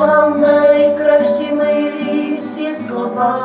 вам найкращі милі ці слова.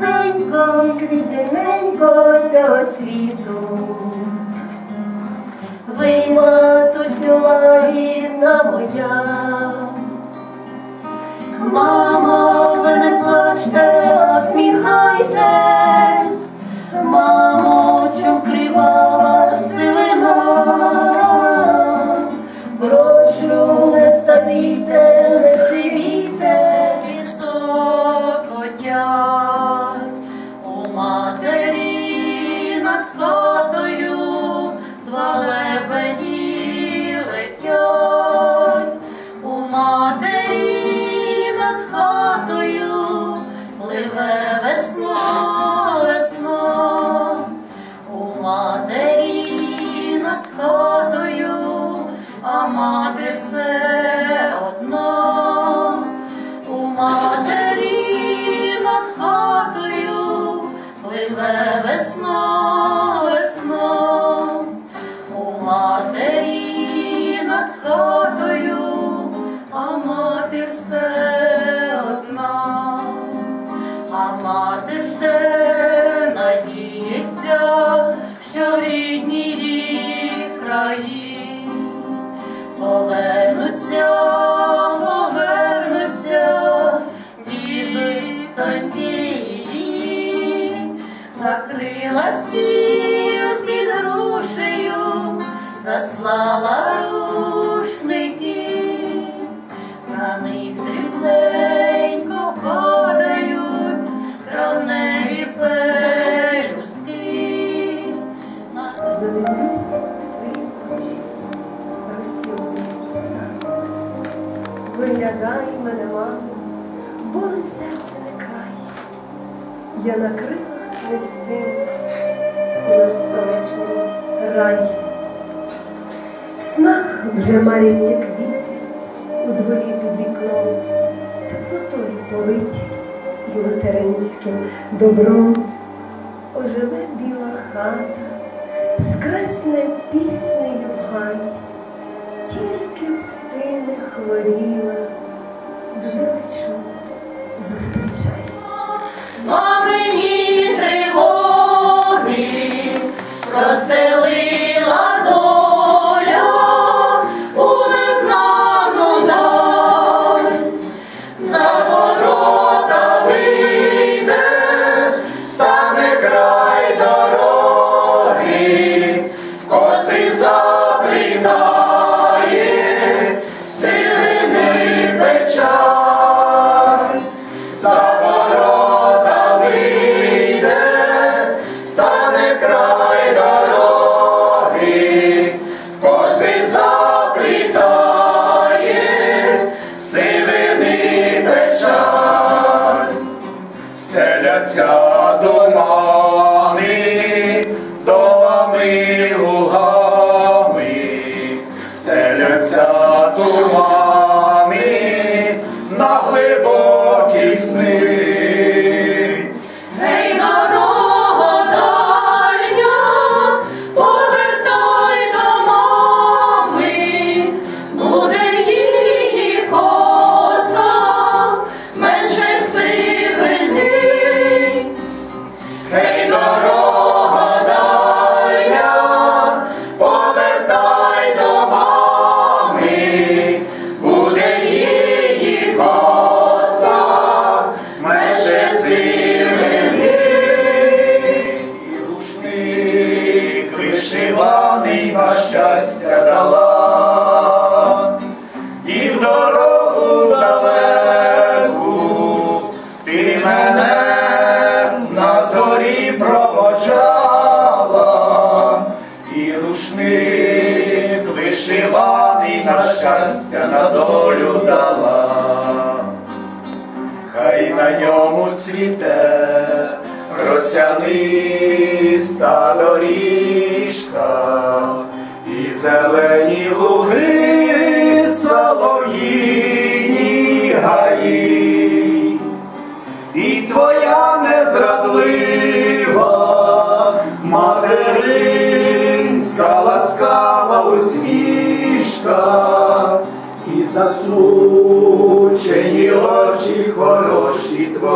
Ненько, квітиненько цього світу, ви матусю лагідна моя, мамо. блить і материнським добром оживе біла хата. go. долю дала, хай на ньому цвіте росяниста доріжка і зелені луги солов'їні гаї.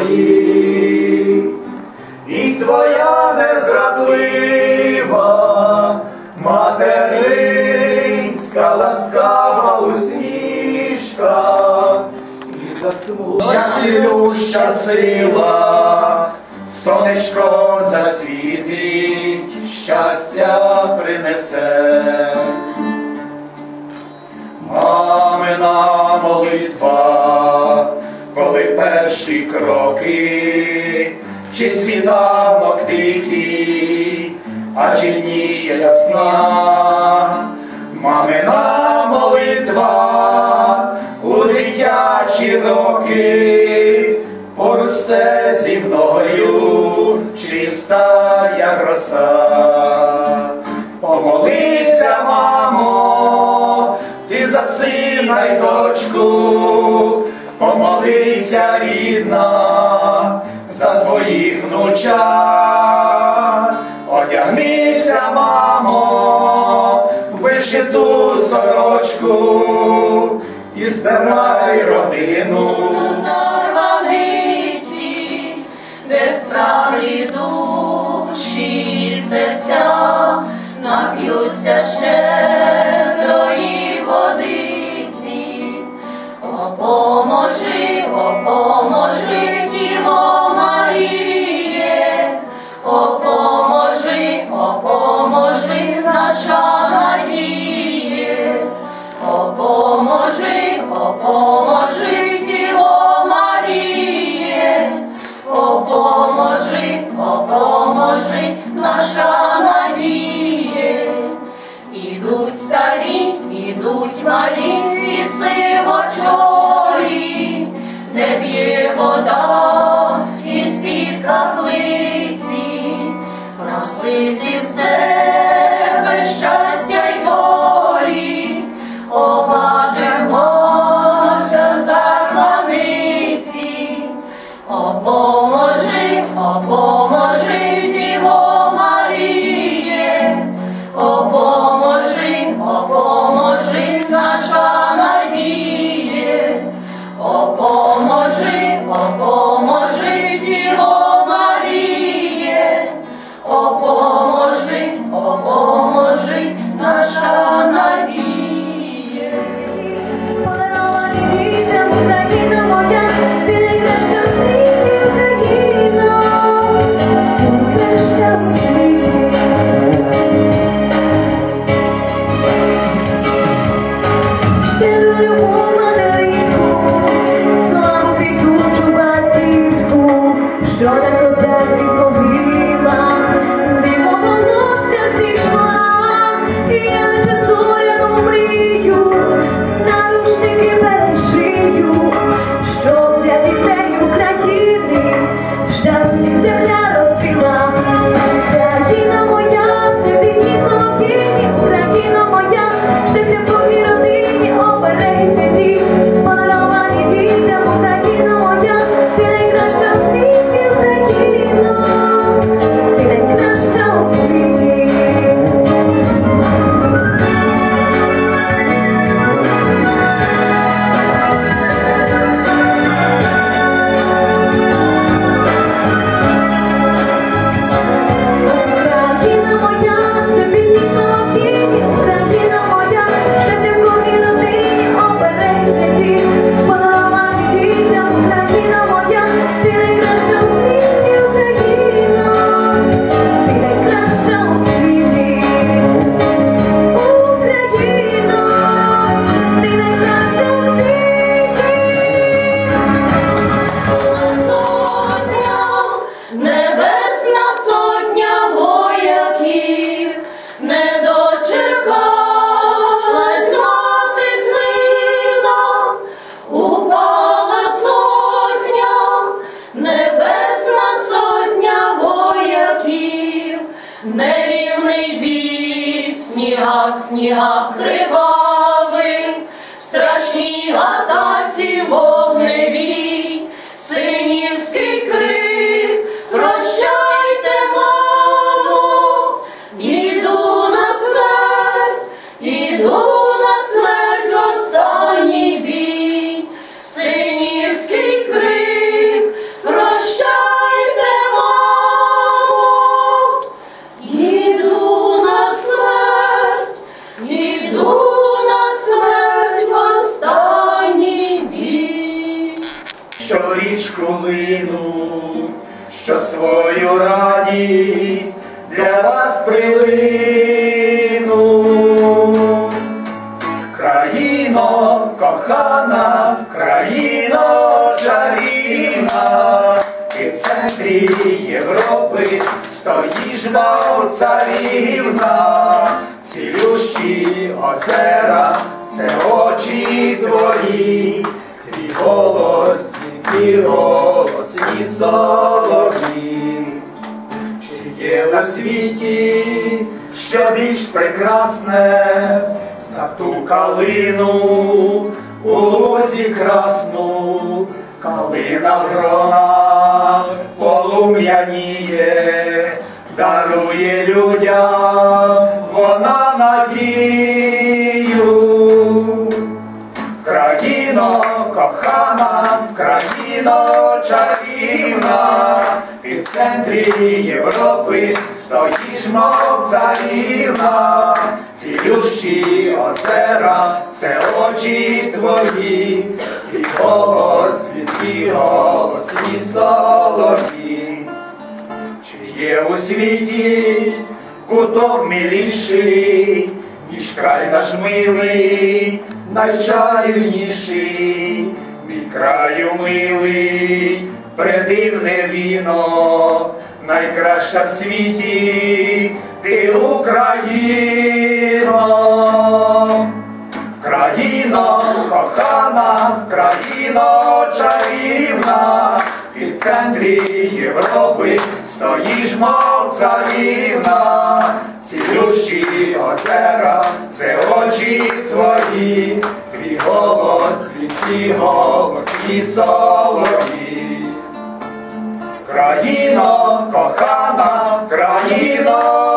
твої, і твоя незрадлива, материнська, ласкава усмішка і заслуга. Як цілюща сила, сонечко засвітить, щастя принесе. Мамина молитва коли перші кроки, чи світанок тихий, а чи ніч є ясна, мамина молитва у дитячі роки, поруч все зі мною чиста як роса. Помолися, мамо, ти за сина й дочку помолися рідна за своїх внучат, одягнися, мамо, вишиту сорочку і збирай родину Зорваниці, де справді душі серця нап'ються ще. поможи, Діво Маріє, о поможи, о поможи, поможи, о поможи. танці, танцюємо. Линуть, що свою радість для вас прилину. Країно кохана, країно чарівна, ти в центрі Європи стоїш, мов царівна, цілющі озера, це очі твої, твій голос, твій голос і. Чи є на світі що більш прекрасне за ту калину у лузі красну, калина грона полум'яніє, дарує людям вона надію. Країно чарівна, ти в центрі Європи стоїш, мов царівна, цілющі озера, це очі твої, твій голос, твій голос і соловій. Чи є у світі куток миліший, ніж край наш милий, найчарівніший, краю милий, предивне віно, найкраща в світі, ти Україно. Країно кохана, країно чарівна, ти в центрі Європи стоїш, мов царівна, цілющі озера, це очі твої, твій голосні солові. Країно кохана, країно